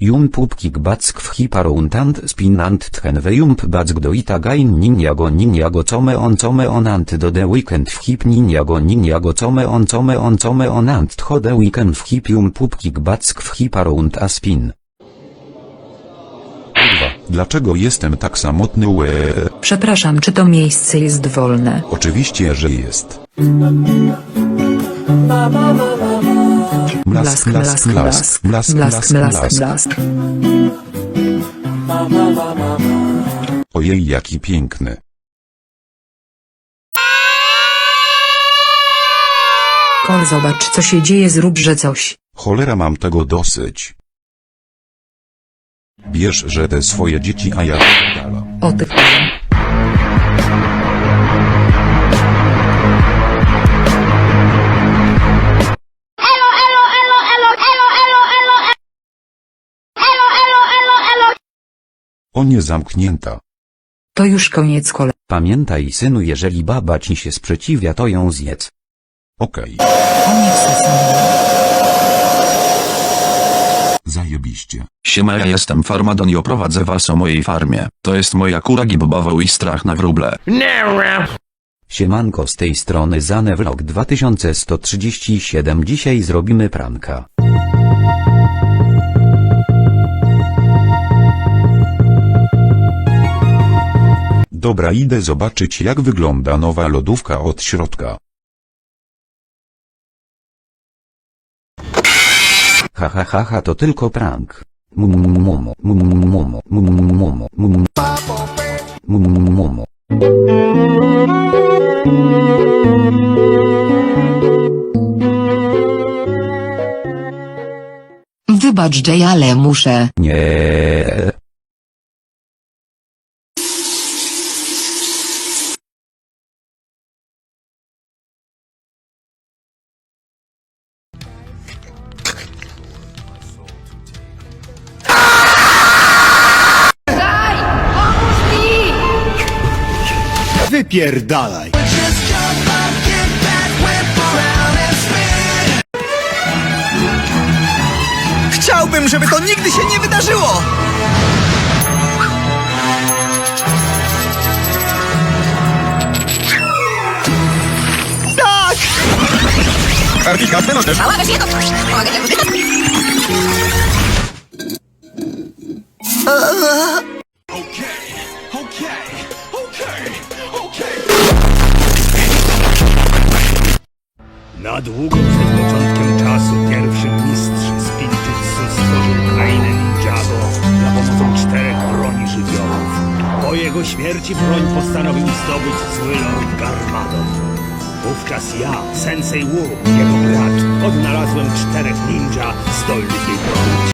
Jum pup kick back w hiparuntant spinant tchenwe jump back do itagain ninjago ninjago come on come on ant do the weekend w hip ninjago ninjago come on come on come on ant tcho the weekend w hip jum pup kick back w hiparunt a spin. Kurwa, dlaczego jestem tak samotny łe? Przepraszam, czy to miejsce jest wolne? Oczywiście, że jest. Blask, blask, blask, blask, blask, blask. Ojej, jaki piękny. Kol, zobacz co się dzieje, zróbże coś. Cholera mam tego dosyć. Bierz, że te swoje dzieci, a ja. O ty O nie zamknięta. To już koniec kole. Pamiętaj synu jeżeli baba ci się sprzeciwia to ją zjedz. Okej, O nie zajebiście. Siema, ja jestem Farmadon i oprowadzę was o mojej farmie. To jest moja kura gibobawał i strach na wróble. Siemanko z tej strony Zane Vlog 2137 dzisiaj zrobimy pranka. Dobra, idę zobaczyć jak wygląda nowa lodówka od środka. Ha ha ha ha to tylko prank. Wybacz Jay, ale muszę. Nie. Wypierdalaj! Chciałbym, żeby to nigdy się nie wydarzyło! Tak! Artika, ty możesz! Na długo przed początkiem czasu pierwszy mistrz Spinjitzu stworzył krainę Ninjago za pomocą czterech broni żywiołów. Po jego śmierci broń postanowił zdobyć zły lord Garmadon. Wówczas ja, Sensei Wu, jego brat, odnalazłem czterech ninja zdolnych jej bronić.